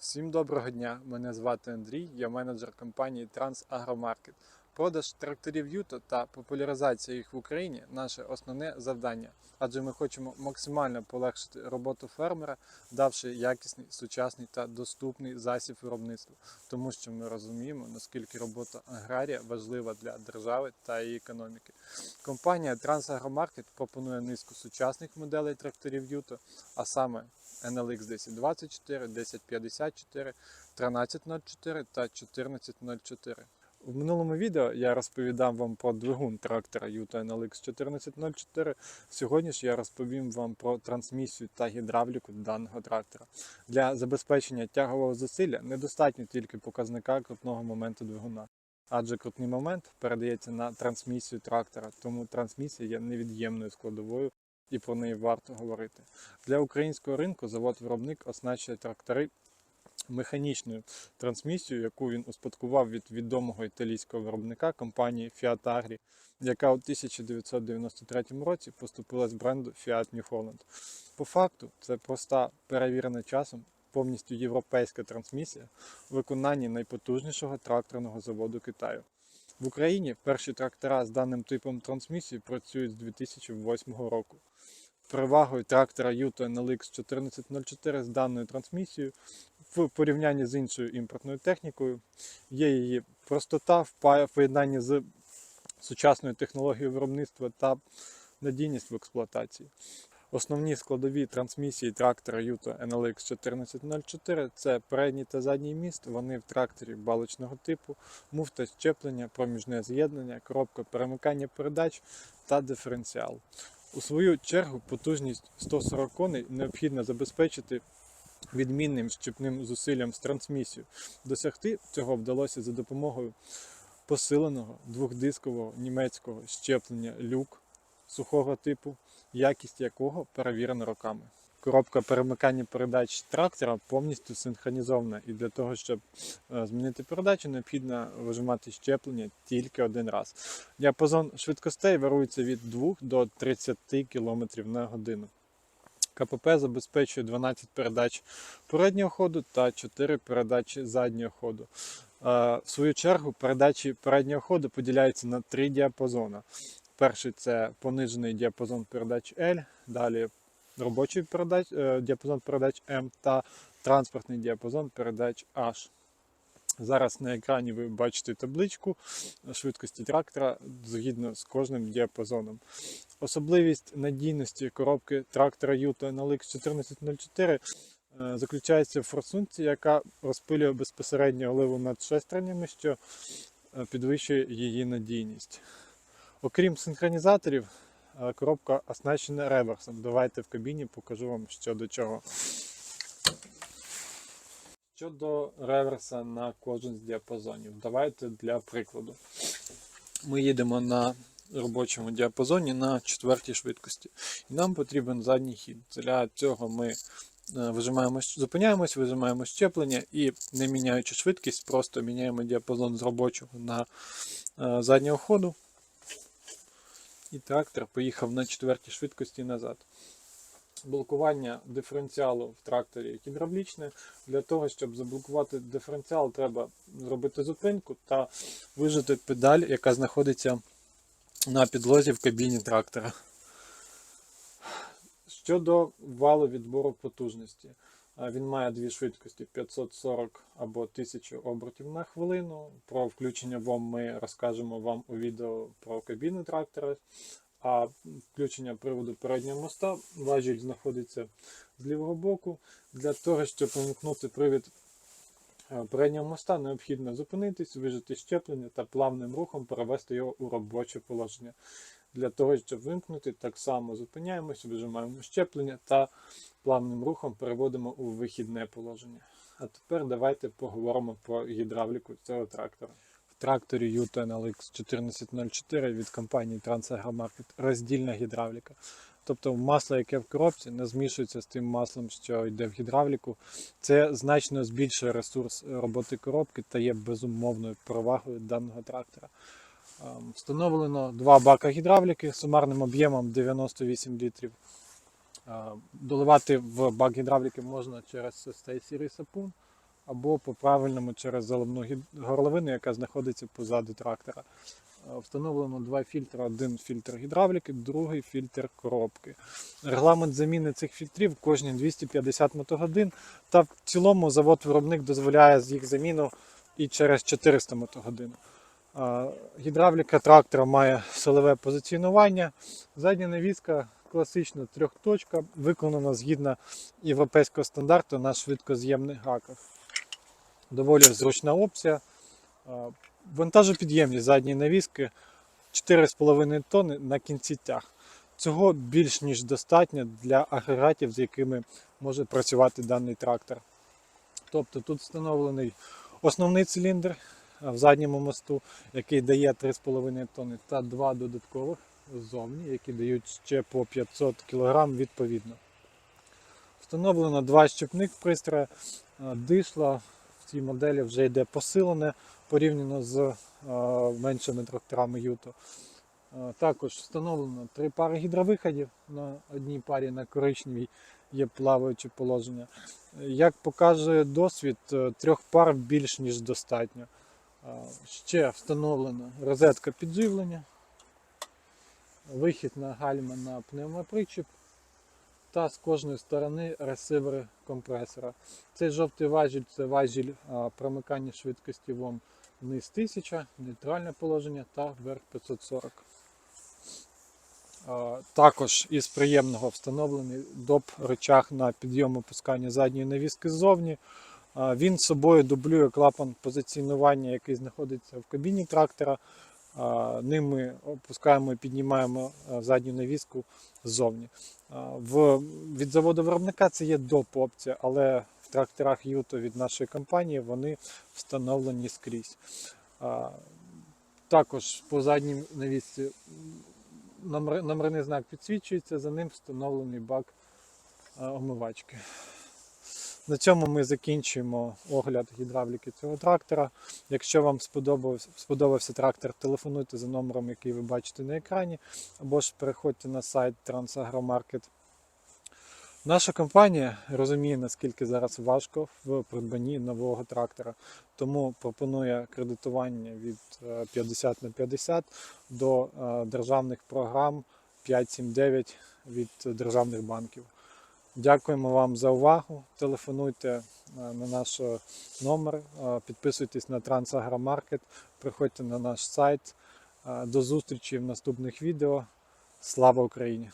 Всім доброго дня! Мене звати Андрій, я менеджер компанії Трансагромаркет. Продаж тракторів Юто та популяризація їх в Україні наше основне завдання, адже ми хочемо максимально полегшити роботу фермера, давши якісний, сучасний та доступний засіб виробництва, тому що ми розуміємо, наскільки робота аграрія важлива для держави та її економіки. Компанія Трансагромаркет пропонує низку сучасних моделей тракторів Юто, а саме NLX 1024, 1054, 1304 та 1404. В минулому відео я розповідав вам про двигун трактора Yuto NLX 1404. Сьогодні ж я розповім вам про трансмісію та гідравліку даного трактора. Для забезпечення тягового зусилля недостатньо тільки показника крутного моменту двигуна. Адже крутний момент передається на трансмісію трактора, тому трансмісія є невід'ємною складовою і про неї варто говорити. Для українського ринку завод-виробник оснащує трактори механічною трансмісією, яку він успадкував від відомого італійського виробника компанії Fiat Agri, яка у 1993 році поступила з бренду Fiat New Holland. По факту, це проста перевірена часом повністю європейська трансмісія у виконанні найпотужнішого тракторного заводу Китаю. В Україні перші трактора з даним типом трансмісії працюють з 2008 року. Перевагою трактора Yuto NLX 1404 з даною трансмісією в порівнянні з іншою імпортною технікою є її простота в поєднанні з сучасною технологією виробництва та надійність в експлуатації. Основні складові трансмісії трактора Yuto NLX 1404 це передній та задній міст. Вони в тракторі балочного типу, муфта щеплення, проміжне з'єднання, коробка перемикання передач та диференціал. У свою чергу потужність 140 коней необхідно забезпечити відмінним щепним зусиллям з трансмісією. Досягти цього вдалося за допомогою посиленого двохдискового німецького щеплення люк сухого типу, якість якого перевірена роками. Коробка перемикання передач трактора повністю синхронізована, і для того, щоб е, змінити передачу, необхідно вижимати щеплення тільки один раз. Діапазон швидкостей варується від 2 до 30 км на годину. КПП забезпечує 12 передач переднього ходу та 4 передачі заднього ходу. Е, В свою чергу передачі переднього ходу поділяються на три діапазони. Перший це понижений діапазон передач L, далі робочий передач, е, діапазон передач M та транспортний діапазон передач H. Зараз на екрані ви бачите табличку швидкості трактора згідно з кожним діапазоном. Особливість надійності коробки трактора Yuto NLX 1404 е, заключається в форсунці, яка розпилює безпосередньо оливу над шестернями, що е, підвищує її надійність. Окрім синхронізаторів, е, коробка оснащена реверсом. Давайте в кабіні покажу вам що до чого. Щодо реверса на кожен з діапазонів, давайте для прикладу. Ми їдемо на робочому діапазоні на четвертій швидкості. І нам потрібен задній хід. Для цього ми е, вижимаємо, зупиняємось, вижимаємо щеплення і, не міняючи швидкість, просто міняємо діапазон з робочого на е, заднього ходу. І трактор поїхав на четвертій швидкості назад. Блокування диференціалу в тракторі гідравлічне. Для того, щоб заблокувати диференціал, треба зробити зупинку та вижати педаль, яка знаходиться на підлозі в кабіні трактора. Щодо валу відбору потужності, він має дві швидкості 540 або 1000 обертів на хвилину. Про включення ВОМ ми розкажемо вам у відео про кабіну трактора. А включення приводу переднього моста важіль знаходиться з лівого боку. Для того, щоб вимкнути привід е, переднього моста, необхідно зупинитись, вижити щеплення та плавним рухом перевести його у робоче положення. Для того, щоб вимкнути, так само зупиняємося, вижимаємо щеплення та плавним рухом переводимо у вихідне положення. А тепер давайте поговоримо про гідравліку цього трактора. Тракторі Yuto NLX 1404 від компанії Transagro роздільна гідравліка. Тобто масло, яке в коробці, не змішується з тим маслом, що йде в гідравліку. Це значно збільшує ресурс роботи коробки та є безумовною перевагою даного трактора. Ем, Встановлено два бака гідравліки з сумарним об'ємом 98 літрів. Е, Доливати в бак гідравліки можна через цей сірий сапун або по правильному через заливну горловину, яка знаходиться позаду трактора. Е, Встановлено два фільтри: один фільтр гідравліки, другий фільтр коробки. Регламент заміни цих фільтрів кожні 250 мотогодин, та в цілому завод-виробник дозволяє їх заміну і через 400 мотогодин. Е, Гідравліка трактора має силове позиціонування. Задня навіска класична трьохточка, виконана згідно європейського стандарту на швидкоз'ємних гаках. Доволі зручна опція. Е, Вантажопідємність задньої навіски 4,5 тонни на кінці тяг. Цього більш ніж достатньо для агрегатів, з якими може працювати даний трактор. Тобто тут встановлений основний циліндр в задньому мосту, який дає 3,5 тонни, та два додаткових ззовні, які дають ще по 500 кг відповідно. Встановлено два щепних пристрої. А, Дишло в цій моделі вже йде посилене порівняно з а, меншими тракторами Юто. А, Також встановлено три пари гідровиходів. На одній парі на коричневій є плаваюче положення. Як показує досвід, е, трьох пар більш ніж достатньо. Ще встановлена розетка підживлення, вихід на гальма на пневмопричіп та з кожної сторони ресивери компресора. Цей жовтий важіль це важіль промикання швидкості ВОМ вниз 1000, нейтральне положення та вверх 540. Також із приємного встановлений доп рычаг на підйом опускання задньої навіски ззовні. Він собою дублює клапан позиціонування, який знаходиться в кабіні трактора. А, Ним ми опускаємо і піднімаємо задню навіску ззовні. Від заводу виробника це є доп опція, але в тракторах Юто від нашої компанії вони встановлені скрізь. Також по задній навісці номер- номерний знак підсвічується, за ним встановлений бак омивачки. На цьому ми закінчуємо огляд гідравліки цього трактора. Якщо вам сподобався, сподобався трактор, телефонуйте за номером, який ви бачите на екрані, або ж переходьте на сайт Трансагромаркет. Наша компанія розуміє, наскільки зараз важко в придбанні нового трактора, тому пропонує кредитування від е, 50 на 50 до е, державних програм 579 від державних банків. Дякуємо вам за увагу. Телефонуйте е, на наш е, номер, е, підписуйтесь на Трансагромаркет, приходьте на наш сайт. До зустрічі в наступних відео. Слава Україні!